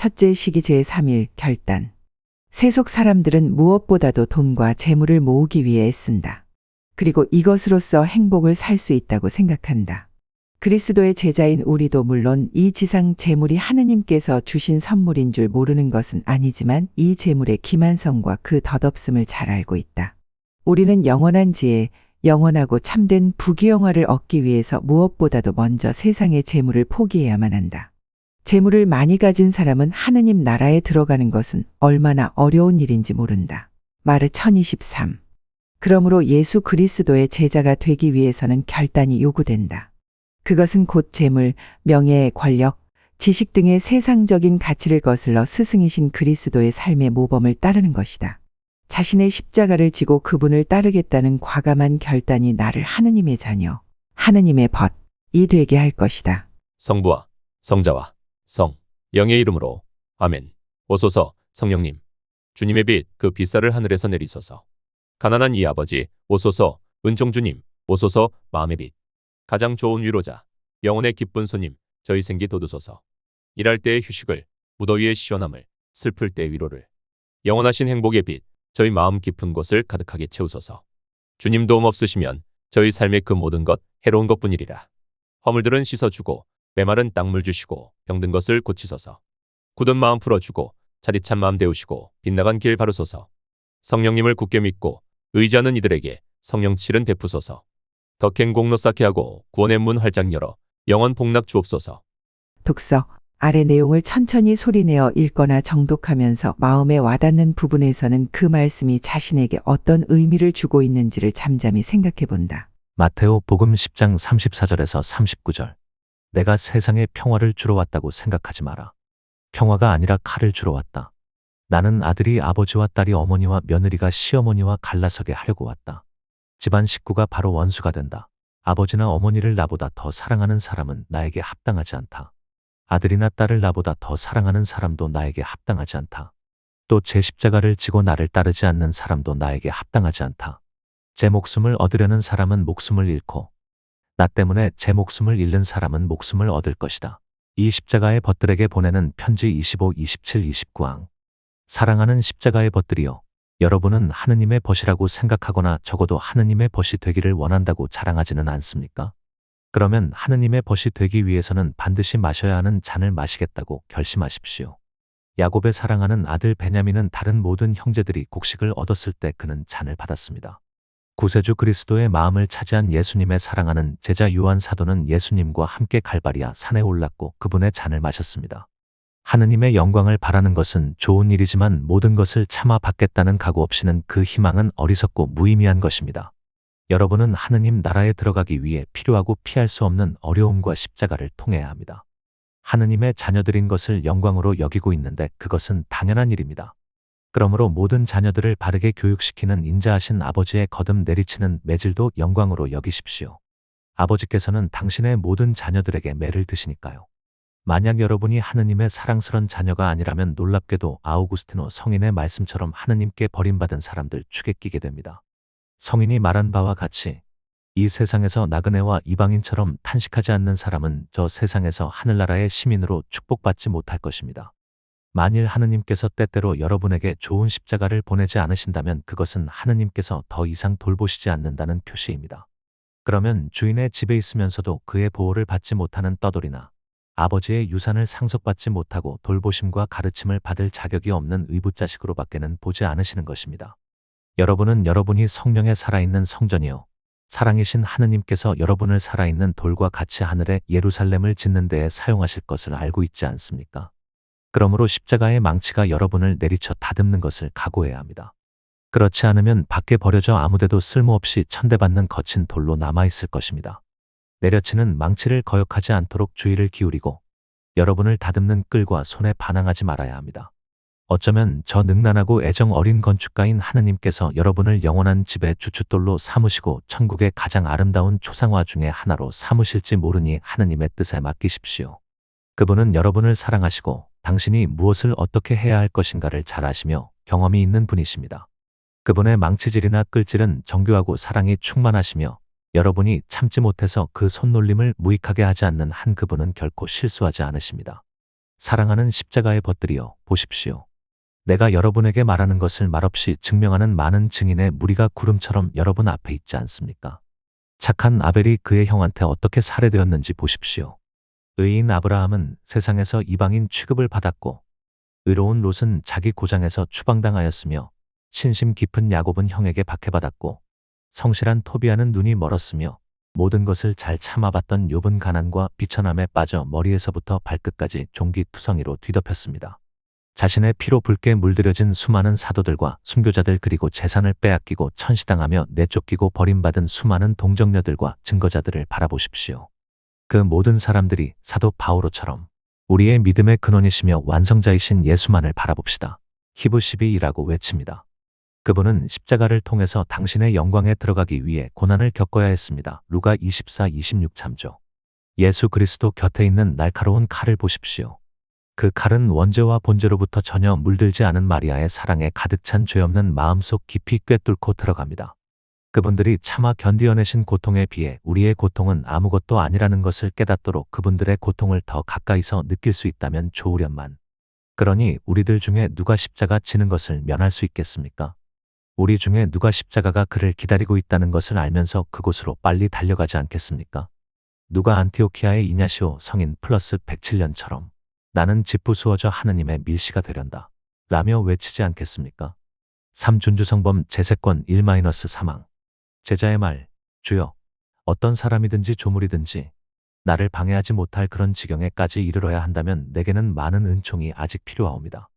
첫째 시기 제3일 결단. 세속 사람들은 무엇보다도 돈과 재물을 모으기 위해 애쓴다. 그리고 이것으로써 행복을 살 수 있다고 생각한다. 그리스도의 제자인 우리도 물론 이 지상 재물이 하느님께서 주신 선물인 줄 모르는 것은 아니지만 이 재물의 기만성과 그 덧없음을 잘 알고 있다. 우리는 영원한 지혜, 영원하고 참된 부귀영화를 얻기 위해서 무엇보다도 먼저 세상의 재물을 포기해야만 한다. 재물을 많이 가진 사람은 하느님 나라에 들어가는 것은 얼마나 어려운 일인지 모른다. 마르 1023. 그러므로 예수 그리스도의 제자가 되기 위해서는 결단이 요구된다. 그것은 곧 재물, 명예, 권력, 지식 등의 세상적인 가치를 거슬러 스승이신 그리스도의 삶의 모범을 따르는 것이다. 자신의 십자가를 지고 그분을 따르겠다는 과감한 결단이 나를 하느님의 자녀, 하느님의 벗이 되게 할 것이다. 성부와 성자와 성 영의 이름으로 아멘. 오소서 성령님 주님의 빛 그 빛살을 하늘에서 내리소서. 가난한 이 아버지 오소서 은총주님 오소서 마음의 빛 가장 좋은 위로자 영혼의 기쁜 손님 저희 생기 돋우소서. 일할 때의 휴식을 무더위의 시원함을 슬플 때의 위로를 영원하신 행복의 빛 저희 마음 깊은 곳을 가득하게 채우소서. 주님 도움 없으시면 저희 삶의 그 모든 것 해로운 것뿐이리라. 허물들은 씻어주고 메마른 땅물 주시고 병든 것을 고치소서. 굳은 마음 풀어주고 차디찬 마음 데우시고 빗나간 길 바르소서. 성령님을 굳게 믿고 의지하는 이들에게 성령칠은 베푸소서. 덕행 공로 쌓게 하고 구원의 문 활짝 열어 영원 복락 주옵소서. 독서. 아래 내용을 천천히 소리내어 읽거나 정독하면서 마음에 와닿는 부분에서는 그 말씀이 자신에게 어떤 의미를 주고 있는지를 잠잠히 생각해 본다. 마테오 복음 10장 34절에서 39절. 내가 세상에 평화를 주러 왔다고 생각하지 마라. 평화가 아니라 칼을 주러 왔다. 나는 아들이 아버지와 딸이 어머니와 며느리가 시어머니와 갈라서게 하려고 왔다. 집안 식구가 바로 원수가 된다. 아버지나 어머니를 나보다 더 사랑하는 사람은 나에게 합당하지 않다. 아들이나 딸을 나보다 더 사랑하는 사람도 나에게 합당하지 않다. 또 제 십자가를 지고 나를 따르지 않는 사람도 나에게 합당하지 않다. 제 목숨을 얻으려는 사람은 목숨을 잃고 나 때문에 제 목숨을 잃는 사람은 목숨을 얻을 것이다. 이 십자가의 벗들에게 보내는 편지 25, 27, 29항. 사랑하는 십자가의 벗들이여. 여러분은 하느님의 벗이라고 생각하거나 적어도 하느님의 벗이 되기를 원한다고 자랑하지는 않습니까? 그러면 하느님의 벗이 되기 위해서는 반드시 마셔야 하는 잔을 마시겠다고 결심하십시오. 야곱의 사랑하는 아들 베냐민은 다른 모든 형제들이 곡식을 얻었을 때 그는 잔을 받았습니다. 구세주 그리스도의 마음을 차지한 예수님의 사랑하는 제자 요한 사도는 예수님과 함께 갈바리아 산에 올랐고 그분의 잔을 마셨습니다. 하느님의 영광을 바라는 것은 좋은 일이지만 모든 것을 참아 받겠다는 각오 없이는 그 희망은 어리석고 무의미한 것입니다. 여러분은 하느님 나라에 들어가기 위해 필요하고 피할 수 없는 어려움과 십자가를 통해야 합니다. 하느님의 자녀들인 것을 영광으로 여기고 있는데 그것은 당연한 일입니다. 그러므로 모든 자녀들을 바르게 교육시키는 인자하신 아버지의 거듭 내리치는 매질도 영광으로 여기십시오. 아버지께서는 당신의 모든 자녀들에게 매를 드시니까요. 만약 여러분이 하느님의 사랑스런 자녀가 아니라면 놀랍게도 아우구스티노 성인의 말씀처럼 하느님께 버림받은 사람들 축에 끼게 됩니다. 성인이 말한 바와 같이 이 세상에서 나그네와 이방인처럼 탄식하지 않는 사람은 저 세상에서 하늘나라의 시민으로 축복받지 못할 것입니다. 만일 하느님께서 때때로 여러분에게 좋은 십자가를 보내지 않으신다면 그것은 하느님께서 더 이상 돌보시지 않는다는 표시입니다. 그러면 주인의 집에 있으면서도 그의 보호를 받지 못하는 떠돌이나 아버지의 유산을 상속받지 못하고 돌보심과 가르침을 받을 자격이 없는 의붓자식으로 밖에는 보지 않으시는 것입니다. 여러분은 여러분이 성령에 살아있는 성전이요. 사랑이신 하느님께서 여러분을 살아있는 돌과 같이 하늘의 예루살렘을 짓는 데에 사용하실 것을 알고 있지 않습니까? 그러므로 십자가의 망치가 여러분을 내리쳐 다듬는 것을 각오해야 합니다. 그렇지 않으면 밖에 버려져 아무데도 쓸모없이 천대받는 거친 돌로 남아있을 것입니다. 내려치는 망치를 거역하지 않도록 주의를 기울이고 여러분을 다듬는 끌과 손에 반항하지 말아야 합니다. 어쩌면 저 능란하고 애정 어린 건축가인 하느님께서 여러분을 영원한 집의 주춧돌로 삼으시고 천국의 가장 아름다운 초상화 중의 하나로 삼으실지 모르니 하느님의 뜻에 맡기십시오. 그분은 여러분을 사랑하시고 당신이 무엇을 어떻게 해야 할 것인가를 잘 아시며 경험이 있는 분이십니다. 그분의 망치질이나 끌질은 정교하고 사랑이 충만하시며 여러분이 참지 못해서 그 손놀림을 무익하게 하지 않는 한 그분은 결코 실수하지 않으십니다. 사랑하는 십자가의 벗들이여 보십시오. 내가 여러분에게 말하는 것을 말없이 증명하는 많은 증인의 무리가 구름처럼 여러분 앞에 있지 않습니까? 착한 아벨이 그의 형한테 어떻게 살해되었는지 보십시오. 의인 아브라함은 세상에서 이방인 취급을 받았고 의로운 롯은 자기 고장에서 추방당하였으며 신심 깊은 야곱은 형에게 박해받았고 성실한 토비아는 눈이 멀었으며 모든 것을 잘 참아봤던 욥은 가난과 비천함에 빠져 머리에서부터 발끝까지 종기투성이로 뒤덮였습니다. 자신의 피로 붉게 물들여진 수많은 사도들과 순교자들 그리고 재산을 빼앗기고 천시당하며 내쫓기고 버림받은 수많은 동정녀들과 증거자들을 바라보십시오. 그 모든 사람들이 사도 바오로처럼 우리의 믿음의 근원이시며 완성자이신 예수만을 바라봅시다. 히브 12이라고 외칩니다. 그분은 십자가를 통해서 당신의 영광에 들어가기 위해 고난을 겪어야 했습니다. 루가 24, 26 참조. 예수 그리스도 곁에 있는 날카로운 칼을 보십시오. 그 칼은 원죄와 본죄로부터 전혀 물들지 않은 마리아의 사랑에 가득 찬 죄 없는 마음속 깊이 꿰뚫고 들어갑니다. 그분들이 차마 견디어내신 고통에 비해 우리의 고통은 아무것도 아니라는 것을 깨닫도록 그분들의 고통을 더 가까이서 느낄 수 있다면 좋으련만. 그러니 우리들 중에 누가 십자가 지는 것을 면할 수 있겠습니까? 우리 중에 누가 십자가가 그를 기다리고 있다는 것을 알면서 그곳으로 빨리 달려가지 않겠습니까? 누가 안티오키아의 이냐시오 성인 플러스 107년처럼 나는 집부수어져 하느님의 밀시가 되련다. 라며 외치지 않겠습니까? 삼준주성범 재세권 1-사망. 제자의 말, 주여, 어떤 사람이든지 조물이든지 나를 방해하지 못할 그런 지경에까지 이르러야 한다면 내게는 많은 은총이 아직 필요하옵니다.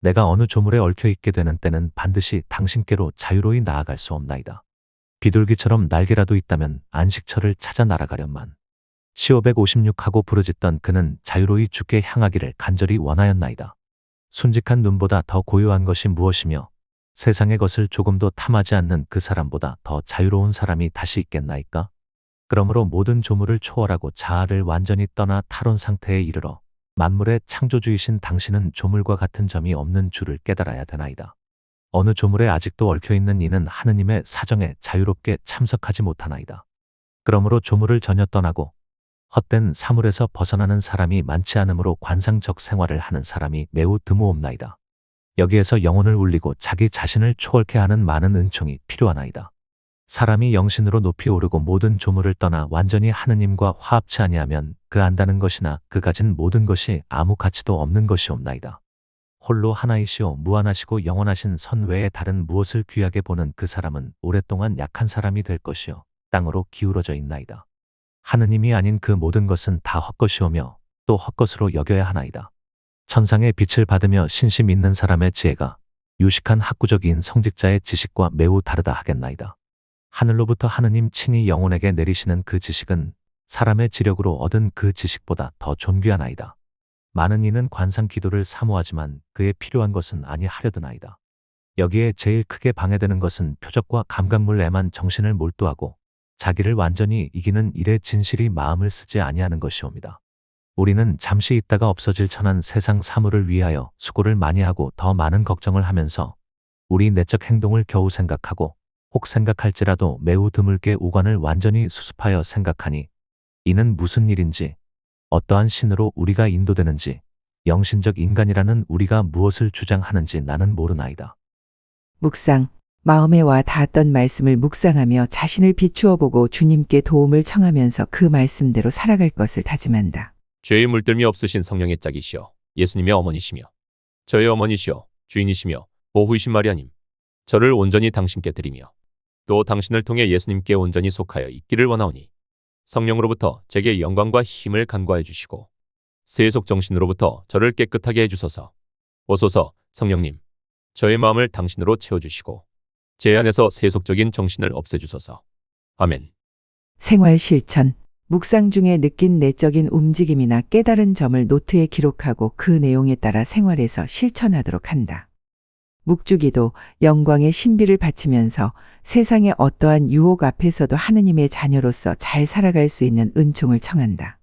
내가 어느 조물에 얽혀 있게 되는 때는 반드시 당신께로 자유로이 나아갈 수 없나이다. 비둘기처럼 날개라도 있다면 안식처를 찾아 날아가련만. 시오백오십육하고 부르짖던 그는 자유로이 주께 향하기를 간절히 원하였나이다. 순직한 눈보다 더 고요한 것이 무엇이며 세상의 것을 조금도 탐하지 않는 그 사람보다 더 자유로운 사람이 다시 있겠나이까? 그러므로 모든 조물을 초월하고 자아를 완전히 떠나 탈원 상태에 이르러 만물의 창조주이신 당신은 조물과 같은 점이 없는 줄을 깨달아야 되나이다. 어느 조물에 아직도 얽혀 있는 이는 하느님의 사정에 자유롭게 참석하지 못하나이다. 그러므로 조물을 전혀 떠나고 헛된 사물에서 벗어나는 사람이 많지 않으므로 관상적 생활을 하는 사람이 매우 드무옵나이다. 여기에서 영혼을 울리고 자기 자신을 초월케 하는 많은 은총이 필요하나이다. 사람이 영신으로 높이 오르고 모든 조물을 떠나 완전히 하느님과 화합치 아니하면 그 안다는 것이나 그 가진 모든 것이 아무 가치도 없는 것이옵나이다. 홀로 하나이시오 무한하시고 영원하신 선 외에 다른 무엇을 귀하게 보는 그 사람은 오랫동안 약한 사람이 될 것이요 땅으로 기울어져 있나이다. 하느님이 아닌 그 모든 것은 다 헛것이오며 또 헛것으로 여겨야 하나이다. 천상의 빛을 받으며 신심 있는 사람의 지혜가 유식한 학구적인 성직자의 지식과 매우 다르다 하겠나이다. 하늘로부터 하느님 친히 영혼에게 내리시는 그 지식은 사람의 지력으로 얻은 그 지식보다 더 존귀하나이다. 많은 이는 관상 기도를 사모하지만 그에 필요한 것은 아니하려드나이다. 여기에 제일 크게 방해되는 것은 표적과 감각물에만 정신을 몰두하고 자기를 완전히 이기는 일에 진실이 마음을 쓰지 아니하는 것이옵니다. 우리는 잠시 있다가 없어질 천한 세상 사물을 위하여 수고를 많이 하고 더 많은 걱정을 하면서 우리 내적 행동을 겨우 생각하고 혹 생각할지라도 매우 드물게 우관을 완전히 수습하여 생각하니 이는 무슨 일인지 어떠한 신으로 우리가 인도되는지 영신적 인간이라는 우리가 무엇을 주장하는지 나는 모르나이다. 묵상. 마음에 와 닿았던 말씀을 묵상하며 자신을 비추어 보고 주님께 도움을 청하면서 그 말씀대로 살아갈 것을 다짐한다. 죄의 물들미 없으신 성령의 짝이시여 예수님의 어머니시며 저의 어머니시여 주인이시며 보후이신 마리아님 저를 온전히 당신께 드리며 또 당신을 통해 예수님께 온전히 속하여 있기를 원하오니 성령으로부터 제게 영광과 힘을 간과해 주시고 세속 정신으로부터 저를 깨끗하게 해 주소서. 오소서 성령님. 저의 마음을 당신으로 채워 주시고 제 안에서 세속적인 정신을 없애 주소서. 아멘. 생활 실천. 묵상 중에 느낀 내적인 움직임이나 깨달은 점을 노트에 기록하고 그 내용에 따라 생활에서 실천하도록 한다. 묵주기도 영광의 신비를 바치면서 세상의 어떠한 유혹 앞에서도 하느님의 자녀로서 잘 살아갈 수 있는 은총을 청한다.